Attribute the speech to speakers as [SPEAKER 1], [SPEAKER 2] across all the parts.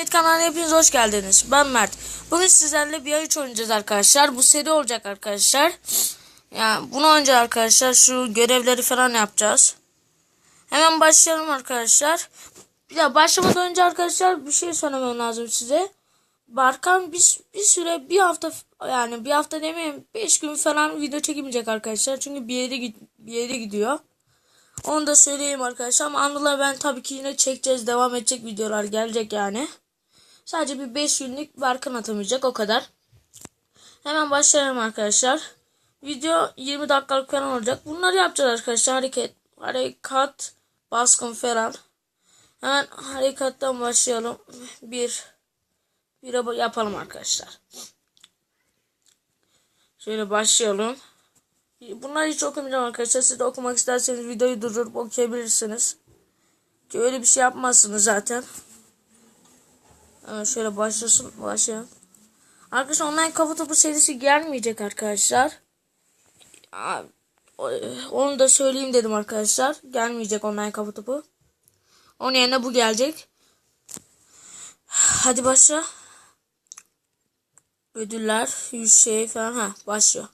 [SPEAKER 1] Millet kanalına hepiniz hoş geldiniz. Ben Mert. Bugün sizlerle bir üç oynayacağız arkadaşlar. Bu seri olacak arkadaşlar. Yani bunu önce arkadaşlar şu görevleri falan yapacağız. Hemen başlayalım arkadaşlar. Ya başlamadan önce arkadaşlar bir şey söylemem lazım size. Barkan bir, bir süre bir hafta yani bir hafta demeyeyim 5 gün falan video çekemeyecek arkadaşlar. Çünkü bir yere bir yere gidiyor. Onu da söyleyeyim arkadaşlar ama Anıl'la ben tabii ki yine çekeceğiz. Devam edecek videolar gelecek yani. Sadece bir 5 günlük Barkan atamayacak o kadar. Hemen başlayalım arkadaşlar. Video 20 dakikalık falan olacak. Bunları yapacağız arkadaşlar. Hareket, harekat, baskın falan. Hemen harekattan başlayalım. Bir, bir yapalım arkadaşlar. Şöyle başlayalım. Bunları hiç okumayacağım arkadaşlar. Siz de okumak isterseniz videoyu durdurup okuyabilirsiniz. Ki öyle bir şey yapmazsınız zaten. Hemen şöyle başlasın. Başlayalım. Arkadaşlar online kafa topu serisi gelmeyecek arkadaşlar. Onu da söyleyeyim dedim arkadaşlar. Gelmeyecek online kafa topu. Onun yerine bu gelecek. Hadi başla. Ödüller, yüz şey falan. Ha başlıyor.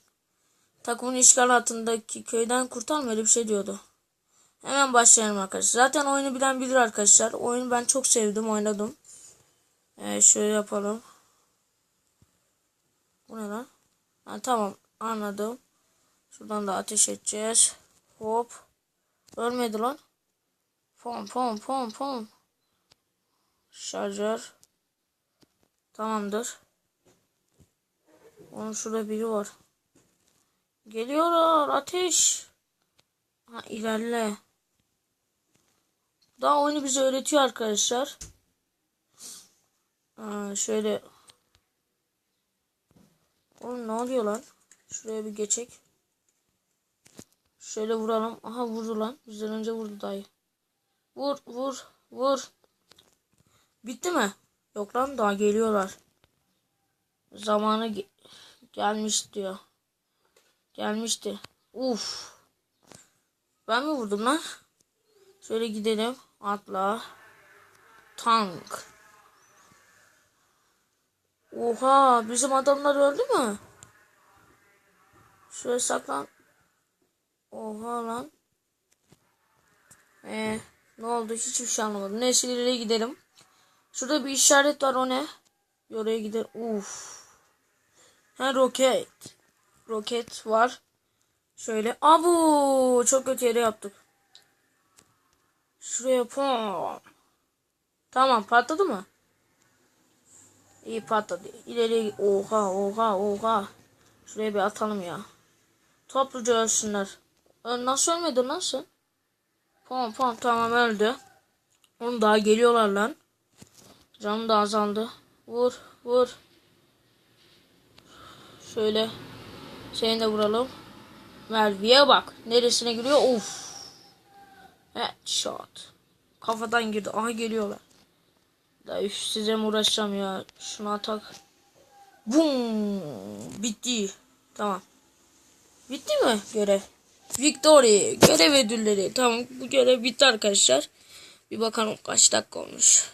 [SPEAKER 1] Takımın işgal altındaki köyden kurtarma öyle bir şey diyordu. Hemen başlayalım arkadaşlar. Zaten oyunu bilen bilir arkadaşlar. Oyunu ben çok sevdim oynadım. Ee, şöyle yapalım. Bu ne lan? Ha, tamam anladım. Şuradan da ateş edeceğiz. Hop. Ölmedi lan. Pom pom pom pom. Şarjör. Tamamdır. Onun şurada biri var. Geliyorlar ateş. Ha ilerle. Daha oyunu bize öğretiyor arkadaşlar. Şöyle. Oğlum ne oluyor lan? Şuraya bir geçek. Şöyle vuralım. Aha vurdu lan. Bizden önce vurdu dayı. Vur vur vur. Bitti mi? Yok lan daha geliyorlar. Zamanı ge gelmiş diyor. Gelmişti. Uf. Ben mi vurdum lan? Şöyle gidelim. Atla. Tank. Oha. Bizim adamlar öldü mü? Şöyle saklan. Oha lan. Ee, ne oldu? Hiçbir şey anlamadım. Neyse ileriye gidelim. Şurada bir işaret var o ne? Oraya gidelim. Uf. Ha roket. Roket var. Şöyle. Abu çok kötü yere yaptık. Şuraya pom. Tamam patladı mı? İyi patladı. İleri oha oha oha. Şuraya bir atalım ya. Topluca ölsünler. Nasıl ölmedi nasıl? Pom pom tamam öldü. Onu daha geliyorlar lan. Canım da azaldı. Vur vur. Şöyle. Seni de vuralım. Mervi'ye bak. Neresine giriyor? Of. Headshot. Kafadan girdi. Aha geliyorlar. Da üf size mi uğraşacağım ya. Şunu atak. Bum. Bitti. Tamam. Bitti mi görev? Victory. Görev ödülleri. Tamam bu görev bitti arkadaşlar. Bir bakalım kaç dakika olmuş.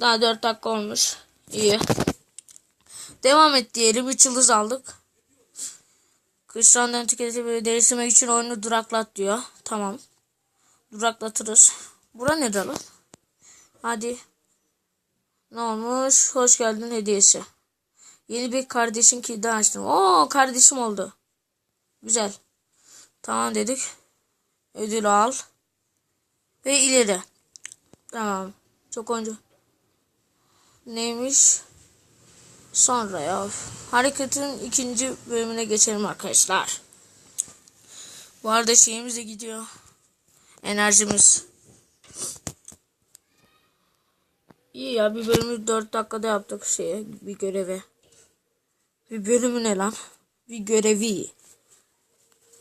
[SPEAKER 1] Daha 4 dakika olmuş. İyi. Devam et diyelim. 3 yıldız aldık. Kışlandan tüketimi değiştirmek için oyunu duraklat diyor. Tamam. Duraklatırız. Bura ne lan? Hadi. Ne olmuş? Hoş geldin hediyesi. Yeni bir kardeşin kilidi açtım. Oo kardeşim oldu. Güzel. Tamam dedik. Ödül al. Ve ileri. Tamam. Çok oyuncu. Neymiş? Sonra ya. Hareketin ikinci bölümüne geçelim arkadaşlar. Bu arada şeyimiz de gidiyor. Enerjimiz. İyi ya bir bölümü 4 dakikada yaptık şeye bir görevi. Bir bölümü ne lan? Bir görevi.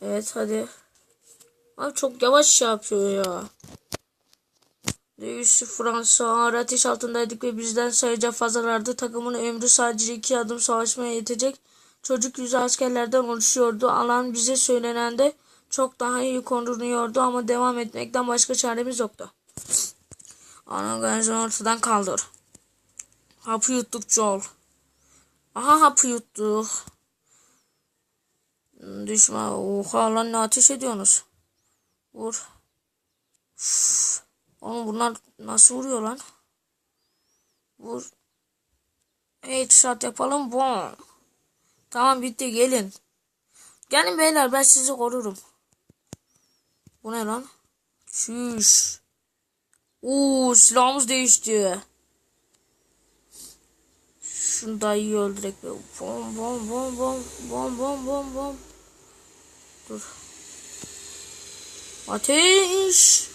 [SPEAKER 1] Evet hadi. Abi çok yavaş şey yapıyor ya. Dövüş Fransa ateş altındaydık ve bizden sayıca fazlalardı. Takımın ömrü sadece iki adım savaşmaya yetecek. Çocuk yüzü askerlerden oluşuyordu. Alan bize söylenende çok daha iyi korunuyordu ama devam etmekten başka çaremiz yoktu. Ana organizasyonu ortadan kaldır. Hapı yuttuk Joel. Aha hapı yuttuk. Düşman. Oha lan ne ateş ediyorsunuz? Vur. Üf. Oğlum bunlar nasıl vuruyor lan? Vur. Headshot yapalım. Bom. Tamam bitti gelin. Gelin beyler ben sizi korurum. Bu ne lan? Şuş. Oo silahımız değişti. Şunu da iyi öldürek. Bom bom bom bom bom bom bom bom. Dur. Ateş.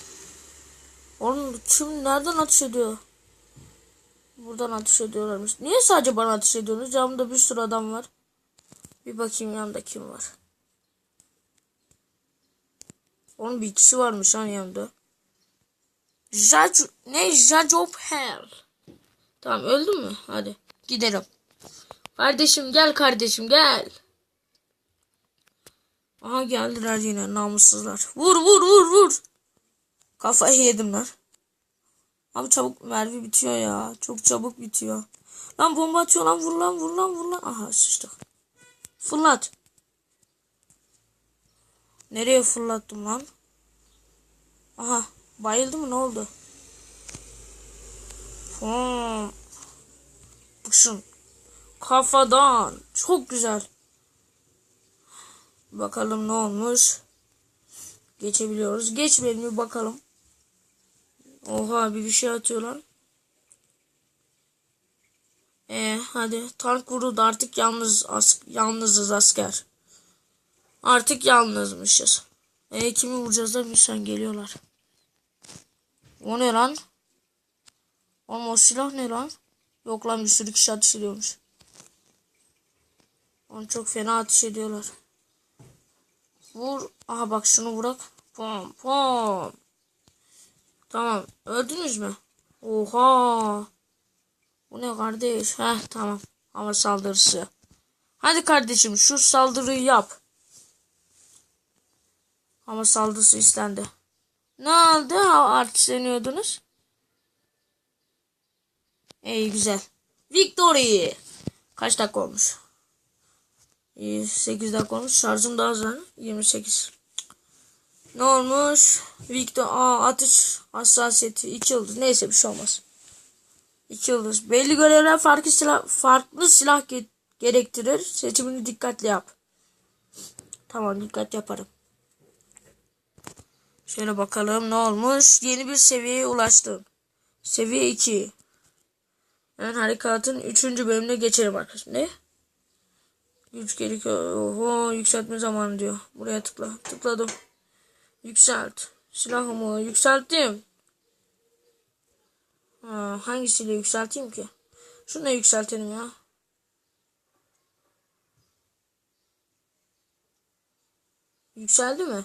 [SPEAKER 1] Oğlum tüm nereden ateş ediyor? Buradan ateş ediyorlarmış. Niye sadece bana ateş ediyorsunuz? Camda bir sürü adam var. Bir bakayım yanında kim var. Onun bir kişi varmış lan yanında. Judge, ne? Judge of Hell. Tamam öldün mü? Hadi gidelim. Kardeşim gel kardeşim gel. Aha geldiler yine namussuzlar. Vur vur vur vur. Kafayı yedim lan. Abi çabuk mermi bitiyor ya. Çok çabuk bitiyor. Lan bomba atıyor lan vur lan vur lan vur lan. Aha sıçtık. Fırlat. Nereye fırlattım lan? Aha bayıldı mı ne oldu? Pom. Bıksın. Kafadan. Çok güzel. Bakalım ne olmuş. Geçebiliyoruz. Geçmeyelim bir bakalım. Oha bir bir şey atıyor lan. Ee, hadi tank vuruldu artık yalnız as yalnızız asker. Artık yalnızmışız. E kimi vuracağız da Mişan geliyorlar. O ne lan? Oğlum o silah ne lan? Yok lan bir sürü kişi ateş ediyormuş. Onu çok fena ateş ediyorlar. Vur. Aha bak şunu bırak. Pom pom. Tamam. Öldünüz mü? Oha. Bu ne kardeş? Heh tamam. Hava saldırısı. Hadi kardeşim şu saldırıyı yap. Hava saldırısı istendi. Ne oldu? Artistleniyordunuz. İyi güzel. Victory. Kaç dakika olmuş? İyi, 8 dakika olmuş. Şarjım daha az lan. 28. Ne olmuş? Victor aa atış hassasiyeti 2 yıldız. Neyse bir şey olmaz. 2 yıldız. Belli görevler farklı silah farklı silah ge- gerektirir. Seçimini dikkatli yap. Tamam dikkat yaparım. Şöyle bakalım ne olmuş. Yeni bir seviyeye ulaştım. Seviye 2. Yani harekatın 3. bölümüne geçelim arkadaşlar. Ne? Güç gerekiyor. Oho yükseltme zamanı diyor. Buraya tıkla. Tıkladım. Yükselt. Silahımı yükselttim. Ha, hangisiyle yükselteyim ki? Şunu yükseltelim ya. Yükseldi mi?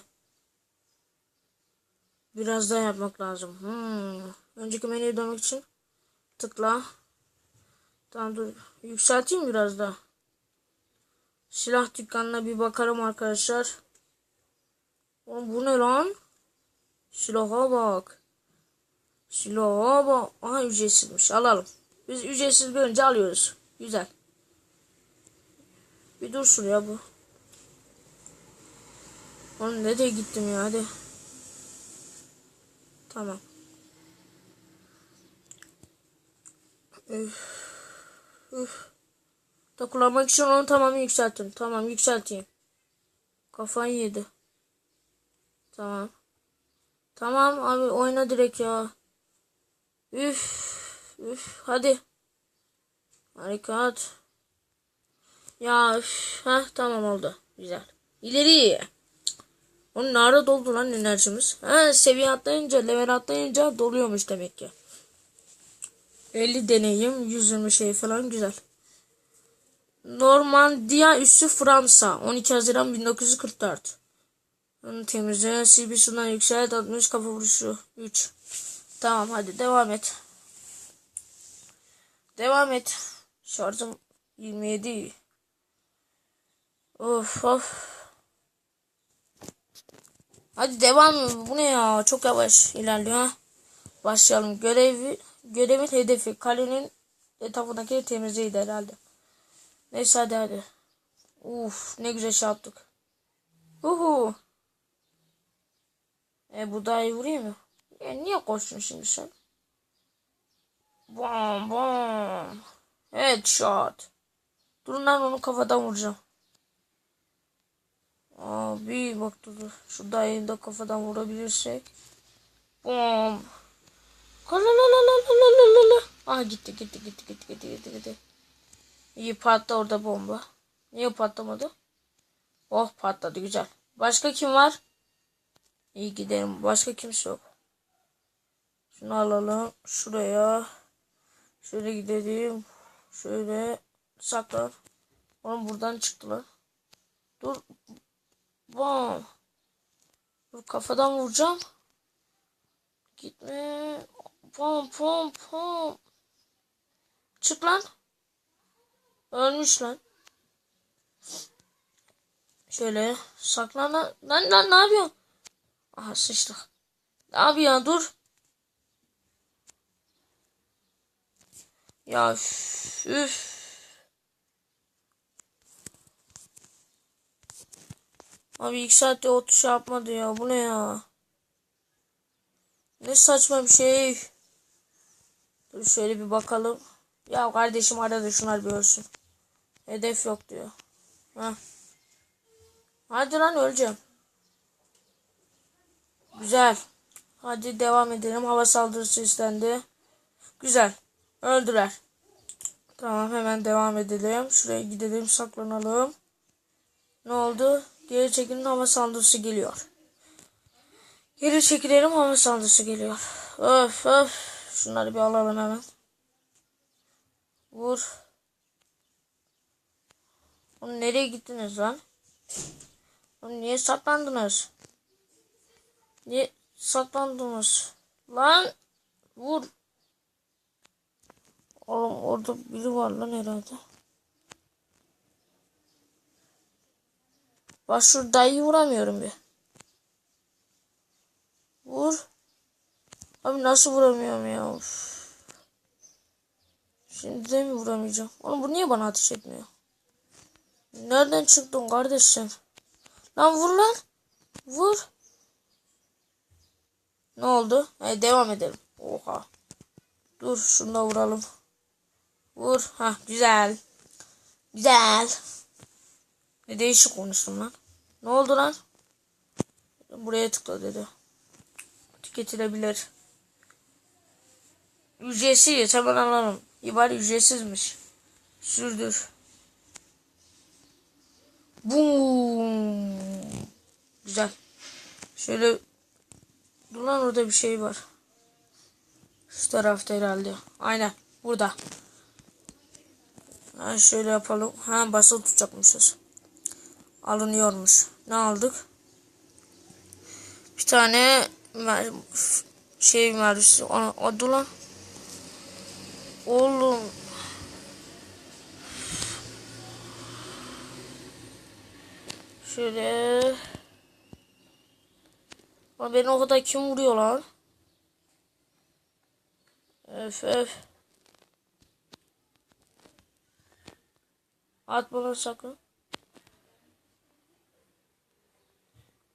[SPEAKER 1] Biraz daha yapmak lazım. Hmm. Önceki menüye dönmek için tıkla. Tamam dur. Yükselteyim biraz daha. Silah dükkanına bir bakalım arkadaşlar. Oğlum bu ne lan? Silaha bak. Silaha bak. Aha ücretsizmiş. Alalım. Biz ücretsiz görünce alıyoruz. Güzel. Bir dur şuraya bu. Oğlum nereye gittim ya hadi. Tamam. Üf. Üf. Da için onu tamam yükselttim. Tamam yükselteyim. Kafayı yedi. Tamam. Tamam abi oyna direkt ya. Üf. Üf. Hadi. Harekat. Ya üf. Heh, tamam oldu. Güzel. İleri. Onun nerede doldu lan enerjimiz? Ha seviye atlayınca level atlayınca doluyormuş demek ki. 50 deneyim 120 şey falan güzel. Normandiya üssü Fransa 12 Haziran 1944. Onu temizle. CB sudan yükselt 60 kafa vuruşu 3. Tamam hadi devam et. Devam et. Şarjım 27. Of of. Hadi devam. Bu ne ya? Çok yavaş ilerliyor. ha. Başlayalım. Görevi, görevin hedefi. Kalenin etrafındaki temizleydi herhalde. Neyse hadi hadi. Uf ne güzel şey yaptık. Uhu. E bu daha iyi vurayım mı? E, niye koştun şimdi sen? Bam bam. Headshot. Durun lan onu kafadan vuracağım. Abi bak dur dur. Şu dayında kafadan vurabilirsek. Bom. Ah gitti gitti gitti gitti gitti gitti gitti. İyi patla orada bomba. Niye patlamadı? Oh patladı güzel. Başka kim var? İyi gidelim. Başka kimse yok. Şunu alalım. Şuraya. Şöyle gidelim. Şöyle saklar. Oğlum buradan çıktılar. Dur Bam. Dur kafadan vuracağım. Gitme. Pom pom pom. Çık lan. Ölmüş lan. Şöyle saklan lan. Lan lan ne yapıyorsun? Aha sıçtık. Abi ya dur. Ya üf. üf. Abi ilk saatte o tuş yapmadı ya. Bu ne ya? Ne saçma bir şey. Dur şöyle bir bakalım. Ya kardeşim arada şunlar bir ölsün. Hedef yok diyor. Heh. Hadi lan öleceğim. Güzel. Hadi devam edelim. Hava saldırısı istendi. Güzel. Öldüler. Tamam hemen devam edelim. Şuraya gidelim saklanalım. Ne oldu? Geri çekilin hava saldırısı geliyor. Geri çekilelim hava saldırısı geliyor. Öf öf. Şunları bir alalım hemen. Vur. Oğlum nereye gittiniz lan? Oğlum niye saklandınız? Niye saklandınız? Lan vur. Oğlum orada biri var lan herhalde. Bak şu dayıyı vuramıyorum bir. Vur. Abi nasıl vuramıyorum ya? Uf. Şimdi de mi vuramayacağım? Oğlum bu niye bana ateş etmiyor? Nereden çıktın kardeşim? Lan vur lan. Vur. Ne oldu? Hadi devam edelim. Oha. Dur şunu da vuralım. Vur. Ha güzel. Güzel. Ne değişik konuştum lan. Ne oldu lan? Buraya tıkla dedi. Tüketilebilir. Ücretsiz. Hemen alalım. İbari ücretsizmiş. Sürdür. Boom. Güzel. Şöyle Dur lan orada bir şey var. Şu tarafta herhalde. Aynen. Burada. Ha, şöyle yapalım. Ha basılı tutacakmışız. Alınıyormuş. Ne aldık? Bir tane şey mermisi. Adı lan. Oğlum. Şöyle. Ama beni o kadar kim vuruyor lan? Öf öf. At bana sakın.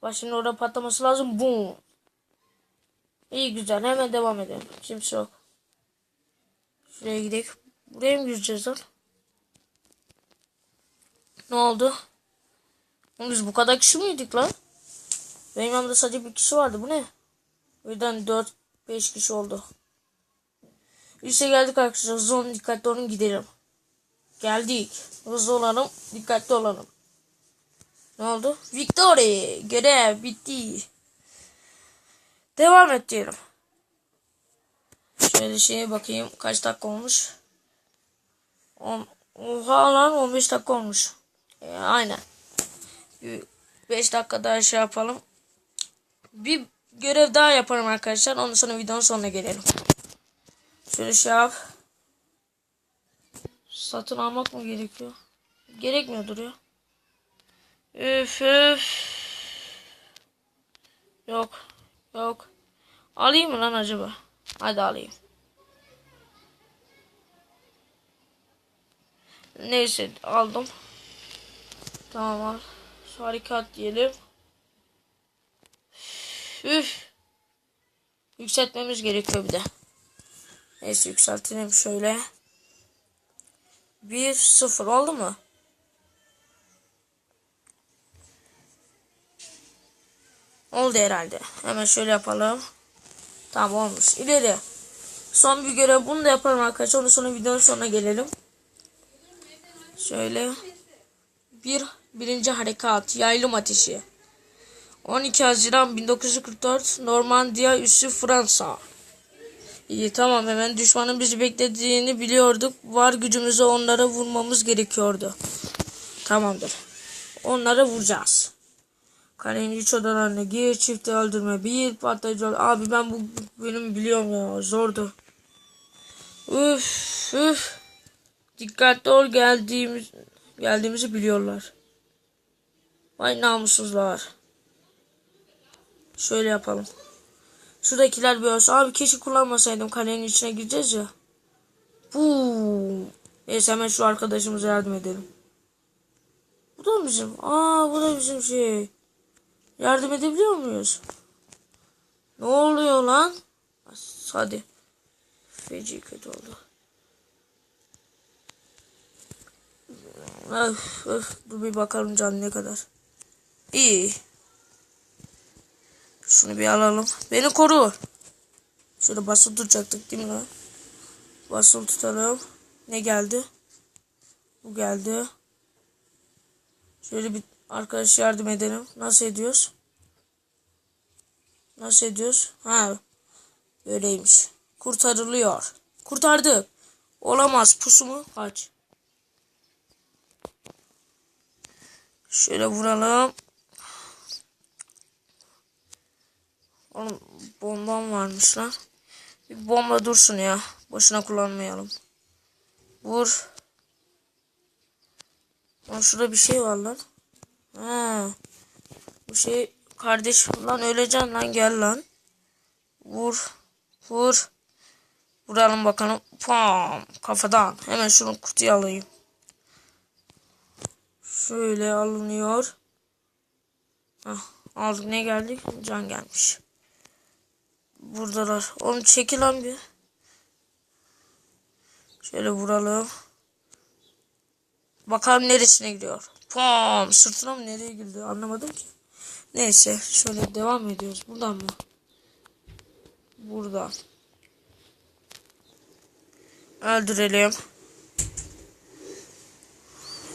[SPEAKER 1] Bak şimdi orada patlaması lazım. Boom. İyi güzel. Hemen devam edelim. Kimse yok. Şuraya gidelim. Buraya mı gireceğiz lan? Ne oldu? Biz bu kadar kişi miydik lan? Benim yanımda sadece bir kişi vardı. Bu ne? O yüzden 4-5 kişi oldu. İşte geldik arkadaşlar. Olun dikkatli olun gidelim. Geldik. Hızlı olalım dikkatli olalım. Ne oldu? Victory. Görev bitti. Devam et diyelim. Şöyle şeye bakayım. Kaç dakika olmuş? On, oha lan 15 dakika olmuş. E, aynen. 5 dakika daha şey yapalım. Bir görev daha yaparım arkadaşlar. Ondan sonra videonun sonuna gelelim. Şöyle şey yap. Satın almak mı gerekiyor? Gerekmiyordur ya. Üf üf. Yok. Yok. Alayım mı lan acaba? Hadi alayım. Neyse aldım. Tamam al. Şu diyelim. Üf. Yükseltmemiz gerekiyor bir de. Neyse yükseltelim şöyle. 1 0 oldu mu? Oldu herhalde. Hemen şöyle yapalım. Tamam olmuş. İleri. Son bir görev bunu da yapalım arkadaşlar. Ondan sonra videonun sonuna gelelim. Şöyle. Bir birinci harekat. Yaylım ateşi. 12 Haziran 1944 Normandiya üssü Fransa. İyi tamam hemen düşmanın bizi beklediğini biliyorduk. Var gücümüzle onlara vurmamız gerekiyordu. Tamamdır. Onlara vuracağız. Kalenin iç odalarına gir, çifti öldürme, bir patlayıcı ol- Abi ben bu benim biliyorum ya zordu. Üf üf. Dikkatli ol geldiğimiz geldiğimizi biliyorlar. Vay namussuzlar. Şöyle yapalım. Şuradakiler bir olsa. Abi keşke kullanmasaydım kalenin içine gireceğiz ya. Bu. Neyse hemen şu arkadaşımıza yardım edelim. Bu da bizim. Aa bu da bizim şey. Yardım edebiliyor muyuz? Ne oluyor lan? Hadi. Feci kötü oldu. Öf, öf. Dur bir bakalım can ne kadar. İyi. Şunu bir alalım. Beni koru. Şöyle basılı tutacaktık değil mi lan? Basılı tutalım. Ne geldi? Bu geldi. Şöyle bir arkadaş yardım edelim. Nasıl ediyoruz? Nasıl ediyoruz? Ha. Böyleymiş. Kurtarılıyor. Kurtardık. Olamaz. Pusumu aç. Şöyle vuralım. Oğlum bombam varmış lan. Bir bomba dursun ya. Boşuna kullanmayalım. Vur. Lan şurada bir şey var lan. Ha. Bu şey kardeş lan öleceksin lan gel lan. Vur. Vur. Vuralım bakalım. Pam. Kafadan. Hemen şunu kutuya alayım. Şöyle alınıyor. Hah, aldık ne geldi? Can gelmiş. Buradalar. Oğlum çekil lan bir. Şöyle vuralım. Bakalım neresine gidiyor. Pam sırtına mı nereye girdi anlamadım ki. Neyse şöyle devam ediyoruz. Buradan mı? Buradan. Öldürelim.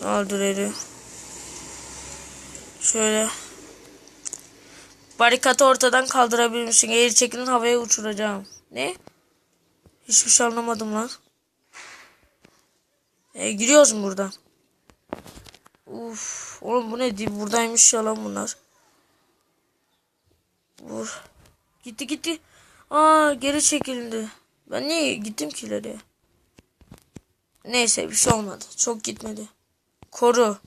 [SPEAKER 1] Öldürelim. Şöyle. Barikatı ortadan kaldırabilir misin? Eğer çekilin havaya uçuracağım. Ne? Hiçbir şey anlamadım lan. E, giriyoruz mu buradan? Uf, oğlum bu ne diye buradaymış ya lan bunlar. Vur. Gitti gitti. Aa geri çekildi. Ben niye gittim ki ileriye? Neyse bir şey olmadı. Çok gitmedi. Koru.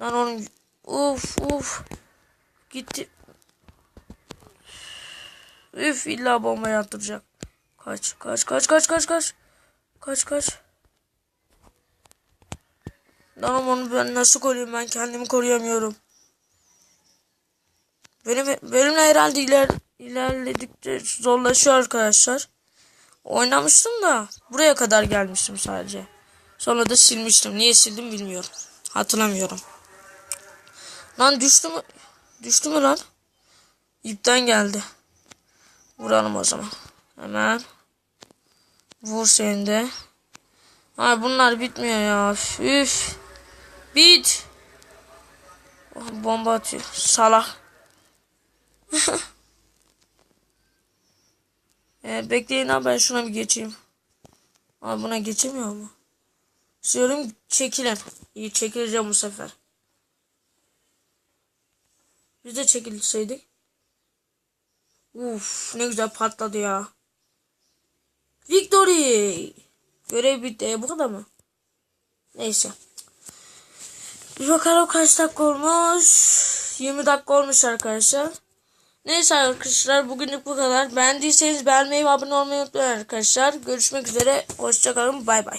[SPEAKER 1] Lan oğlum. Uf uf. Gitti. Üf illa bomba attıracak. Kaç kaç kaç kaç kaç kaç. Kaç kaç. Lan onu ben nasıl koruyayım ben kendimi koruyamıyorum. Benim benimle herhalde iler, ilerledikçe zorlaşıyor arkadaşlar. Oynamıştım da buraya kadar gelmiştim sadece. Sonra da silmiştim. Niye sildim bilmiyorum. Hatırlamıyorum. Lan düştü mü? Düştü mü lan? İpten geldi. Vuralım o zaman. Hemen. Vur seni de. Ay bunlar bitmiyor ya. Üf. Bit. Oh, bomba atıyor. Salak. e, bekleyin abi ben şuna bir geçeyim. Abi buna geçemiyor mu? Diyorum çekilin. İyi çekileceğim bu sefer. Biz de çekilseydik. Uf ne güzel patladı ya. Victory. Görev bitti. E, bu kadar mı? Neyse. Bakalım kaç dakika olmuş. 20 dakika olmuş arkadaşlar. Neyse arkadaşlar bugünlük bu kadar. Beğendiyseniz beğenmeyi ve abone olmayı unutmayın arkadaşlar. Görüşmek üzere. Hoşçakalın. Bay bay.